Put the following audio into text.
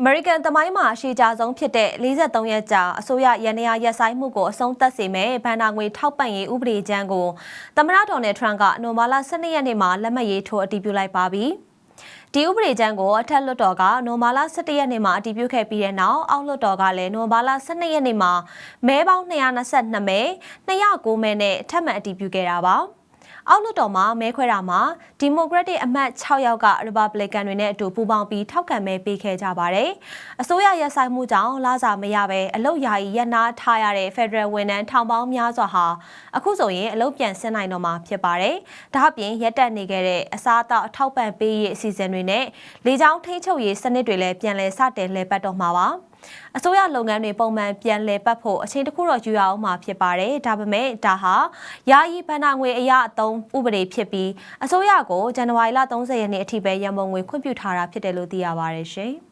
အမေရိကန်သမိုင်းမှာအရှိကြဆုံးဖြစ်တဲ့43ရက်ကြာအစိုးရရန်နေရရက်ဆိုင်မှုကိုအဆုံးသတ်စေမဲ့ဘန်နာငွေထောက်ပံ့ရေးဥပဒေကြမ်းကိုသမ္မတဒေါ်နယ်ထရန့်ကနိုမာလာ12ရက်နေ့မှာလက်မှတ်ရေးထိုးအတည်ပြုလိုက်ပါပြီ။ဒီဥပဒေကြမ်းကိုအထက်လွှတ်တော်ကနိုမာလာ17ရက်နေ့မှာအတည်ပြုခဲ့ပြီးတဲ့နောက်အောက်လွှတ်တော်ကလည်းနိုမာလာ12ရက်နေ့မှာမဲပေါင်း222မဲ209မဲနဲ့ထပ်မံအတည်ပြုခဲ့တာပါ။ အောက်လွှတ်တော်မှာမဲခွဲတာမှာဒီမိုကရက်တစ်အမတ်6ယောက်ကရီပတ်ဘလစ်ကန်တွေနဲ့အတူပူးပေါင်းပြီးထောက်ခံမဲပေးခဲ့ကြပါတယ်။အစိုးရရက်ဆိုင်မှုကြောင့်လာစာမရဘဲအလုတ်ယာယီရပ်နားထားရတဲ့ Federal ဝန်ထမ်းထောင်ပေါင်းများစွာဟာအခုဆိုရင်အလုတ်ပြန်ဆင်းနိုင်တော့မှာဖြစ်ပါတယ်။ဒါ့အပြင်ရက်တက်နေခဲ့တဲ့အစားအသောက်အထောက်ပံ့ပေးရေးအစီအစဉ်တွေနဲ့လေကြောင်းထိန်းချုပ်ရေးစနစ်တွေလည်းပြန်လည်စတင်လည်ပတ်တော့မှာပါ။အစိုးရလုပ်ငန်းတွေပုံမှန်ပြန်လည်ပတ်ဖို့အချိန်တစ်ခုတော့ယူရအောင်မှာဖြစ်ပါတယ်ဒါပေမဲ့ဒါဟာယာယီဘဏ္ဍာငွေအရအသုံးဥပဒေဖြစ်ပြီးအစိုးရကိုဇန်နဝါရီလ30ရက်နေ့အထိပဲရန်ပုံငွေခွင့်ပြုထားတာဖြစ်တယ်လို့သိရပါတယ်ရှင်။